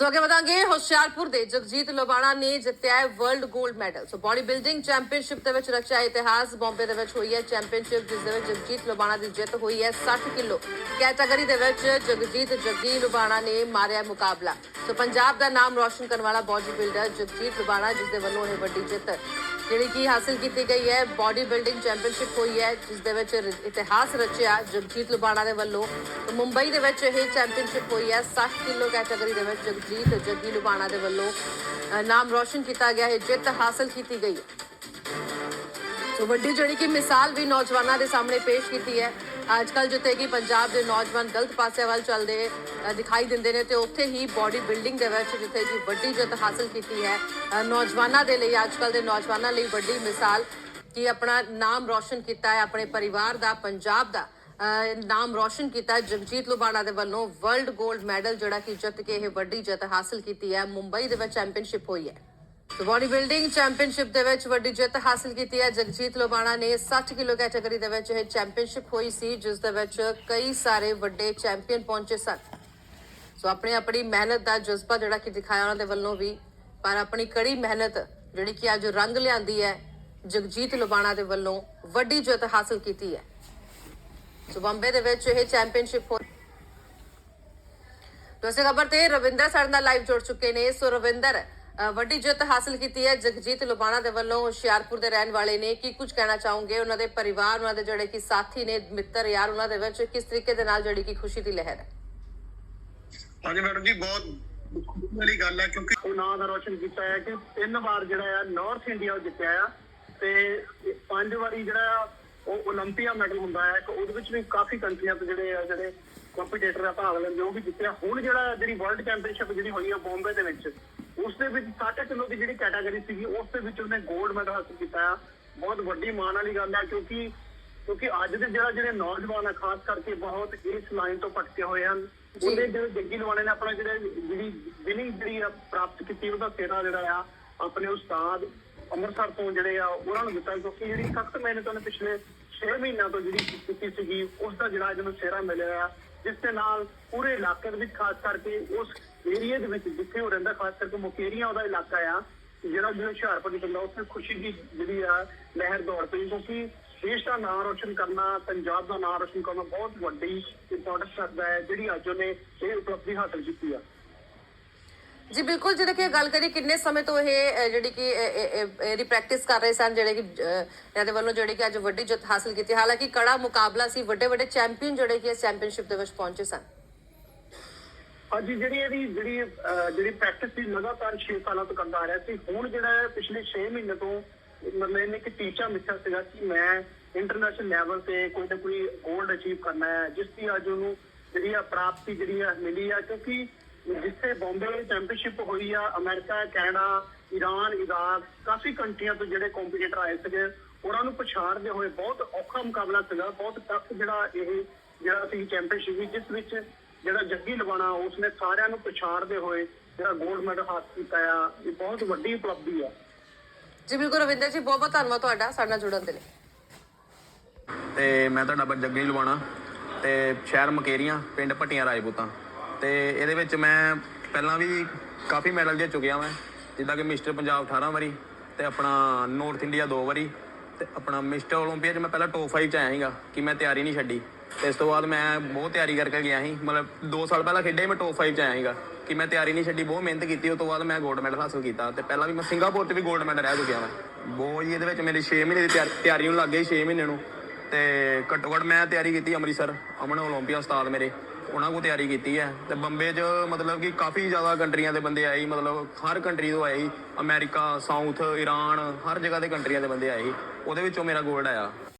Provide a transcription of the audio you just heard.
ਸੋ ਅੱਗੇ ਵਧਾਂਗੇ। ਹੁਸ਼ਿਆਰਪੁਰ ਦੇ ਜਗਜੀਤ ਲੋਬਾਣਾ ਨੇ ਜਿੱਤਿਆ ਹੈ ਵਰਲਡ 골ਡ medal. So body building championship ਦੇ ਵਿੱਚ ਰਚਿਆ ਇਤਿਹਾਸ ਬੰਬੇ ਦੇ ਵਿੱਚ ਹੋਈ ਹੈ। ਚੈਂਪੀਅਨਸ਼ਿਪ ਜਿਸ ਦੇ ਵਿੱਚ ਜਗਜੀਤ ਲੋਬਾਣਾ ਦੀ ਜਿੱਤ ਹੋਈ ਹੈ 60 ਕਿਲੋ। ਕੈਟਾਗਰੀ ਦੇ ਵਿੱਚ ਜਗਜੀਤ ਜੱਗੀ ਲੋਬਾਣਾ ਨੇ ਮਾਰਿਆ ਮੁਕਾਬਲਾ। ਸੋ ਪੰਜਾਬ ਦਾ ਨਾਮ ਰੌਸ਼ਨ ਕਰਨ ਵਾਲਾ ਬਾਡੀ ਬਿਲਡਰ ਜਗਜੀਤ ਲੋਬਾਣਾ, ਜਿਸ ਦੇ ਵੱਲੋਂ ਇਹ ਵੱਡੀ ਜਿੱਤ ਜਿਹੜੀ ਕਿ ਹਾਸਲ ਕੀਤੀ ਗਈ ਹੈ ਬਾਡੀ ਬਿਲਡਿੰਗ ਚੈਂਪੀਅਨਸ਼ਿਪ ਹੋਈ ਹੈ, ਜਿਸ ਦੇ ਵਿੱਚ ਇਤਿਹਾਸ ਰਚਿਆ ਜਗਜੀਤ ਲੁਬਾਣਾ ਦੇ ਵੱਲੋਂ। ਮੁੰਬਈ ਦੇ ਵਿੱਚ ਇਹ ਚੈਂਪੀਅਨਸ਼ਿਪ ਹੋਈ ਹੈ 60 ਕਿਲੋ ਕੈਟਾਗਰੀ ਦੇ ਵਿੱਚ ਜਗਜੀਤ ਜੱਗੀ ਲੁਬਾਣਾ ਦੇ ਵੱਲੋਂ ਨਾਮ ਰੋਸ਼ਨ ਕੀਤਾ ਗਿਆ ਹੈ, ਜਿੱਤ ਹਾਸਲ ਕੀਤੀ ਗਈ ਹੈ। ਸੋ ਵੱਡੀ ਜਿਹੜੀ ਕਿ ਮਿਸਾਲ ਵੀ ਨੌਜਵਾਨਾਂ ਦੇ ਸਾਹਮਣੇ ਪੇਸ਼ ਕੀਤੀ ਹੈ। ਅੱਜ ਕੱਲ ਜਿੱਥੇ ਕਿ ਪੰਜਾਬ ਦੇ ਨੌਜਵਾਨ ਗਲਤ ਪਾਸੇ ਵੱਲ ਚੱਲਦੇ ਦਿਖਾਈ ਦਿੰਦੇ ਨੇ ਤੇ ਉੱਥੇ ਹੀ ਬਾਡੀ ਬਿਲਡਿੰਗ ਦੇ ਵਿੱਚ ਜਿੱਥੇ ਕਿ ਵੱਡੀ ਜਿੱਤ ਹਾਸਲ ਕੀਤੀ ਹੈ। ਨੌਜਵਾਨਾਂ ਦੇ ਲਈ ਅੱਜ ਕੱਲ ਦੇ ਨੌਜਵਾਨਾਂ ਲਈ ਵੱਡੀ ਮਿਸਾਲ ਕਿ ਆਪਣਾ ਨਾਮ ਰੌਸ਼ਨ ਕੀਤਾ ਹੈ, ਆਪਣੇ ਪਰਿਵਾਰ ਦਾ, ਪੰਜਾਬ ਦਾ। ਨਾਮ ਰੌਸ਼ਨ ਕੀਤਾ ਜਗਜੀਤ ਲੁਬਾਣਾ ਦੇ ਵੱਲੋਂ ਵਰਲਡ 골ਡ ਮੈਡਲ ਜਿਹੜਾ ਕਿ ਜਿੱਤ ਕੇ ਇਹ ਵੱਡੀ ਜਿੱਤ ਹਾਸਲ ਕੀਤੀ ਹੈ। ਮੁੰਬਈ ਦੇ ਵਿੱਚ ਚੈਂਪੀਅਨਸ਼ਿਪ ਹੋਈ ਹੈ। ਬਾਡੀ ਬਿਲਡਿੰਗ ਚੈਂਪੀਅਨਸ਼ਿਪ ਦੇ ਵਿੱਚ ਵੱਡੀ ਜਿੱਤ ਹਾਸਲ ਕੀਤੀ ਹੈ। ਜਗਜੀਤ ਲੋਬਾਣਾ ਨੇ 60 ਕਿਲੋ ਕੈਟਾਗਰੀ ਦੇ ਵਿੱਚ ਇਹ ਚੈਂਪੀਅਨਸ਼ਿਪ ਹੋਈ ਸੀ, ਜਿਸ ਦੇ ਵਿੱਚ ਕਈ ਸਾਰੇ ਵੱਡੇ ਚੈਂਪੀਅਨ ਪਹੁੰਚੇ ਸਨ। ਸੋ ਆਪਣੀ ਆਪਣੀ ਮਿਹਨਤ ਦਾ ਜਜ਼ਬਾ ਜਿਹੜਾ ਕਿ ਦਿਖਾਇਆ ਉਹਨਾਂ ਦੇ ਵੱਲੋਂ ਵੀ, ਪਰ ਆਪਣੀ ਕੜੀ ਮਿਹਨਤ ਜਿਹੜੀ ਕਿ ਅੱਜ ਰੰਗ ਲਿਆਂਦੀ ਹੈ, ਜਗਜੀਤ ਲੋਬਾਣਾ ਦੇ ਵੱਲੋਂ ਵੱਡੀ ਜਿੱਤ ਹਾਸਲ ਕੀਤੀ ਹੈ। ਸੋ ਬੰਬੇ ਦੇ ਵਿੱਚ ਇਹ ਚੈਂਪੀਅਨਸ਼ਿਪ ਹੋਈ ਦੂਸਰੀ ਖਬਰ ਤੇ ਰਵਿੰਦਰ ਸਾਡੇ ਨਾਲ ਲਾਈਵ ਜੁੜ ਚੁੱਕੇ ਨੇ। ਸੋ ਰਵਿੰਦਰ ਵੱਡੀ ਜਿੱਤ ਹਾਸਲ ਕੀਤੀ ਹੈ। ਜਗਜੀਤ ਲੁਬਾਣਾ ਦੇ ਵੱਲੋਂ ਹੁਸ਼ਿਆਰਪੁਰ ਦੇ ਰਹਿਣ ਵਾਲੇ ਨੇ ਕੀ ਕੁਝ ਕਹਿਣਾ ਚਾਹੋਗੇ? ਉਹਨਾਂ ਦੇ ਪਰਿਵਾਰ, ਉਹਨਾਂ ਦੇ ਜਿਹੜੇ ਕਿ ਸਾਥੀ ਨੇ, ਮਿੱਤਰ ਯਾਰ, ਉਹਨਾਂ ਦੇ ਵਿੱਚ ਕਿਸ ਤਰੀਕੇ ਦੇ ਨਾਲ ਜਿਹੜੀ ਕਿ ਖੁਸ਼ੀ ਦੀ ਲਹਿਰ ਹੈ? ਹਾਂਜੀ ਮੈਡਮ ਜੀ, ਬਹੁਤ ਦੁੱਖ ਵਾਲੀ ਗੱਲ ਹੈ ਕਿਉਂਕਿ ਉਹ ਨਾਂ ਦਾ ਰੋਸ਼ਨ ਕੀਤਾ ਹੈ ਕਿ ਤਿੰਨ ਵਾਰ ਜਿਹੜਾ ਆ ਨਾਰਥ ਇੰਡੀਆ ਉਹ ਜਿੱਤਿਆ ਆ ਤੇ ਪੰਜ ਵਾਰੀ ਜਿਹੜਾ ਉਹ 올림ਪੀਆ ਮੈਡਲ ਹੁੰਦਾ ਹੈ। ਕਿ ਉਹਦੇ ਵਿੱਚ ਵੀ ਕਾਫੀ ਕੰਟਰੀਆਂ ਤੋਂ ਜਿਹੜੇ ਆ, ਜਿਹੜੇ ਕੰਪੀਟੀਟਰ ਆ, ਭਾਗ ਲੈਂਦੇ ਉਹ ਵੀ ਜਿੱਤਿਆ। ਹੁਣ ਜਿਹੜਾ ਜਿਹੜੀ ਵਰਲਡ ਚੈਂਪੀਅਨਸ਼ਿਪ ਜਿਹੜੀ ਹੋਈ ਆ ਬੰਬੇ ਦੇ ਵਿੱਚ ਉਸ ਦੇ ਵਿੱਚ 60 ਕਿਲੋ ਦੀ ਜਿਹੜੀ ਕੈਟਾਗਰੀ ਸੀਗੀ ਉਸ ਦੇ ਵਿੱਚ ਉਹਨੇ 골ਡ ਮੈਡਲ ਹਾਸਲ ਕੀਤਾ। ਆ ਬਹੁਤ ਵੱਡੀ ਮਾਣ ਵਾਲੀ ਗੱਲ ਹੈ ਕਿਉਂਕਿ ਕਿਉਂਕਿ ਅੱਜ ਦੇ ਜਿਹੜਾ ਜਿਹੜੇ ਨੌਜਵਾਨ ਆ ਖਾਸ ਕਰਕੇ ਬਹੁਤ ਇਸ ਲਾਈਨ ਤੋਂ ਭਟਕੇ ਹੋਏ ਹਨ। ਉਹਦੇ ਜਿਹੜੇ ਜੱਗੀ ਲਵਾਣੇ ਨੇ ਆਪਣਾ ਜਿਹੜਾ ਜਿਹੜੀ ਵਿਨਿੰਗ ਜਿਹੜੀ ਆ ਪ੍ਰਾਪਤ ਕੀਤੀ ਉਹਦਾ ਸਿਹਰਾ ਜਿਹੜਾ ਆ ਆਪਣੇ ਉਸਤਾਦ ਅੰਮ੍ਰਿਤਸਰ ਤੋਂ ਜਿਹੜੇ ਆ ਉਹਨਾਂ ਨੂੰ ਦਿੱਤਾ। ਕਿਉਂਕਿ ਜਿਹੜੀ ਸਖਤ ਮਿਹਨਤ ਉਹਨੇ ਪਿਛਲੇ 6 ਮਹੀਨਿਆਂ ਤੋਂ ਜਿਹੜੀ ਕੀਤੀ ਸੀਗੀ ਉਸ ਦਾ ਜਿਹੜਾ ਜਿਹਨੂੰ ਸਿਹਰਾ ਮਿਲਿਆ ਆ। ਜਿਸ ਦੇ ਨਾਲ ਪੂਰੇ ਇਲਾਕੇ ਦੇ ਵਿੱਚ, ਖਾਸ ਕਰਕੇ ਉਸ ਏਰੀਆ ਦੇ ਵਿੱਚ ਜਿੱਥੇ ਉਹ ਰਹਿੰਦਾ, ਖਾਸ ਕਰਕੇ ਮੁਕੇਰੀਆਂ ਉਹਦਾ ਇਲਾਕਾ ਆ, ਜਿਹੜਾ ਜਿਹੜਾ ਹੁਸ਼ਿਆਰਪੁਰ ਦੀ ਬੰਦਾ, ਉੱਥੇ ਖੁਸ਼ੀ ਦੀ ਜਿਹੜੀ ਆ ਲਹਿਰ ਦੌੜ ਪਈ, ਕਿਉਂਕਿ ਦੇਸ਼ ਦਾ ਨਾਮ ਰੋਸ਼ਨ ਕਰਨਾ, ਪੰਜਾਬ ਦਾ ਨਾਮ ਰੋਸ਼ਨ ਕਰਨਾ ਬਹੁਤ ਵੱਡੀ ਇੰਪੋਰਟੈਂਸ ਰੱਖਦਾ ਹੈ, ਜਿਹੜੀ ਅੱਜ ਉਹਨੇ ਇਹ ਉਪਲਬਧੀ ਹਾਸਲ ਕੀਤੀ ਆ। ਜੀ, ਬਿਲਕੁਲ ਜਿਹੜੇ ਕਿ ਗੱਲ ਕਰੀ ਕਿੰਨੇ ਸਮੇਂ ਤੋਂ ਇਹ ਜਿਹੜੀ ਕਿ ਇਹਦੀ ਪ੍ਰੈਕਟਿਸ ਕਰ ਰਹੇ ਸਨ, ਜਿਹੜੇ ਕਿ ਇਹਨਾਂ ਦੇ ਵੱਲੋਂ ਜਿਹੜੀ ਕਿ ਅੱਜ ਵੱਡੀ ਜਿੱਤ ਹਾਸਲ ਕੀਤੀ। ਹਾਲਾਂਕਿ ਕੜਾ ਮੁਕਾਬਲਾ ਸੀ ਵੱਡੇ ਵੱਡੇ ਚੈਂਪੀਅਨ ਜਿਹੜੇ ਕਿ ਇਸ ਚੈਂਪੀਅਨਸ਼ਿਪ ਦੇ ਵਿੱਚ ਪਹੁੰਚੇ ਸਨ। ਹਾਂਜੀ, ਜਿਹੜੀ ਇਹਦੀ, ਜਿਹੜੀ ਜਿਹੜੀ ਪ੍ਰੈਕਟਿਸ ਸੀ, ਲਗਾਤਾਰ 6 ਸਾਲਾਂ ਤੋਂ ਕਰਦਾ ਆ ਰਿਹਾ ਸੀ। ਹੁਣ ਜਿਹੜਾ ਪਿਛਲੇ 6 ਮਹੀਨੇ ਤੋਂ ਮਤਲਬ ਇਹਨੇ ਇੱਕ ਟੀਚਾ ਮਿੱਥਿਆ ਸੀਗਾ ਕਿ ਮੈਂ ਇੰਟਰਨੈਸ਼ਨਲ ਲੈਵਲ ਤੇ ਕੋਈ ਨਾ ਕੋਈ ਗੋਲਡ ਅਚੀਵ ਕਰਨਾ ਹੈ, ਜਿਸ ਦੀ ਅੱਜ ਉਹਨੂੰ ਜਿਹੜੀ ਆ ਪ੍ਰਾਪਤੀ ਜਿਹੜੀ ਆ ਮਿਲੀ ਆ, ਕਿਉਂਕਿ ਜਿੱਥੇ ਬੰਬੇ ਚੈਂਪੀਅਨਸ਼ਿਪ ਹੋਈ ਆ ਅਮਰੀਕਾ ਕੈਨੇਡਾ ਈਰਾਨ ਇਰਾਕ ਕਾਫੀ ਕੰਟਰੀਆਂ ਤੋਂ ਜਿਹੜੇ ਕੰਪੀਟੀਟਰ ਆਏ ਸੀਗੇ ਉਹਨਾਂ ਨੂੰ ਪਛਾੜਦੇ ਹੋਏ ਬਹੁਤ ਔਖਾ ਮੁਕਾਬਲਾ ਸੀਗਾ ਬਹੁਤ ਟਫ ਜਿਹੜਾ ਇਹ ਜਿਹੜਾ ਸੀ ਚੈਂਪੀਅਨਸ਼ਿਪ ਸੀ ਜਿਸ ਵਿੱਚ ਜਿਹੜਾ ਜੱਗੀ ਲਵਾਣਾ ਉਸਨੇ ਸਾਰਿਆਂ ਨੂੰ ਪਛਾੜਦੇ ਹੋਏ ਜਿਹੜਾ 골ਡ ਮੈਡਲ ਹਾਸਲ ਕੀਤਾ ਆ ਇਹ ਬਹੁਤ ਵੱਡੀ ਉਪਲਬਧੀ ਆ। ਜੀ ਬਿਲਕੁਲ ਰਵਿੰਦਰ ਜੀ ਬਹੁਤ ਬਹੁਤ ਧੰਨਵਾਦ ਤੁਹਾਡਾ ਸਾਡੇ ਨਾਲ ਜੁੜਨ ਦੇ ਲਈ। ਤੇ ਮੈਂ ਤੁਹਾਡਾ ਜੱਗੀ ਲਵਾਣਾ ਤੇ ਸ਼ਹਿਰ ਮਕੇਰੀਆਂ ਪਿੰਡ ਭੱਟੀਆਂ ਰਾਜਪੂਤਾਂ। ਤੇ ਇਹਦੇ ਵਿੱਚ ਮੈਂ ਪਹਿਲਾਂ ਵੀ ਕਾਫੀ ਮੈਡਲ ਜਿੱਤ ਚੁੱਕਿਆ ਮੈਂ ਜਿੱਦਾਂ ਕਿ ਮਿਸਟਰ ਪੰਜਾਬ 18 ਵਾਰੀ ਤੇ ਆਪਣਾ ਨਾਰਥ ਇੰਡੀਆ ਦੋ ਵਾਰੀ ਤੇ ਆਪਣਾ ਮਿਸਟਰ 올림픽ਆ 'ਚ ਮੈਂ ਪਹਿਲਾਂ ਟੋਪ 5 'ਚ ਆਇਆ ਸੀਗਾ ਕਿ ਮੈਂ ਤਿਆਰੀ ਨਹੀਂ ਛੱਡੀ। ਤੇ ਇਸ ਤੋਂ ਬਾਅਦ ਮੈਂ ਬਹੁਤ ਤਿਆਰੀ ਕਰਕੇ ਗਿਆ ਸੀ। ਮਤਲਬ 2 ਸਾਲ ਪਹਿਲਾਂ ਖੇਡਿਆ ਮੈਂ ਟੋਪ 5 'ਚ ਆਇਆ ਸੀਗਾ ਕਿ ਮੈਂ ਤਿਆਰੀ ਨਹੀਂ ਛੱਡੀ, ਬਹੁਤ ਮਿਹਨਤ ਕੀਤੀ। ਉਸ ਤੋਂ ਬਾਅਦ ਮੈਂ ਗੋਲਡ ਮੈਡਲ ਹਾਸਲ ਕੀਤਾ ਤੇ ਪਹਿਲਾਂ ਵੀ ਮੈਂ ਸਿੰਗਾਪੁਰ 'ਚ ਵੀ ਗੋਲਡ ਮੈਡਲ ਰਹਿ ਚੁੱਕਿਆ ਮੈਂ ਬਹੁਤ ਜੀ ਇਹਦੇ ਵਿੱਚ ਮੇਰੇ 6 ਮਹੀਨੇ ਦੀ ਤਿਆਰੀ ਨੂੰ ਲੱਗ ਗਈ 6 ਮਹੀਨੇ ਨੂੰ ਤੇ ਘੱਟੋ ਘੱਟ ਮੈਂ ਤਿਆਰੀ ਕੀਤੀ ਅੰਮ੍ਰਿਤਸਰ। ਅਮਨ 올림픽ਆ ਉਸਤਾਦ ਮੇਰੇ। ਉਹਨਾਂ ਕੋ ਤਿਆਰੀ ਕੀਤੀ ਹੈ। ਤੇ ਬੰਬੇ 'ਚ ਮਤਲਬ ਕਿ ਕਾਫੀ ਜ਼ਿਆਦਾ ਕੰਟਰੀਆਂ ਦੇ ਬੰਦੇ ਆਏ ਮਤਲਬ ਹਰ ਕੰਟਰੀ ਤੋਂ ਆਏ ਸੀ। ਅਮਰੀਕਾ, ਸਾਊਥ ਈਰਾਨ ਹਰ ਜਗ੍ਹਾ ਦੇ ਕੰਟਰੀਆਂ ਦੇ ਬੰਦੇ ਆਏ ਸੀ। ਉਹਦੇ ਵਿੱਚੋਂ ਮੇਰਾ 골ਡ ਆਇਆ।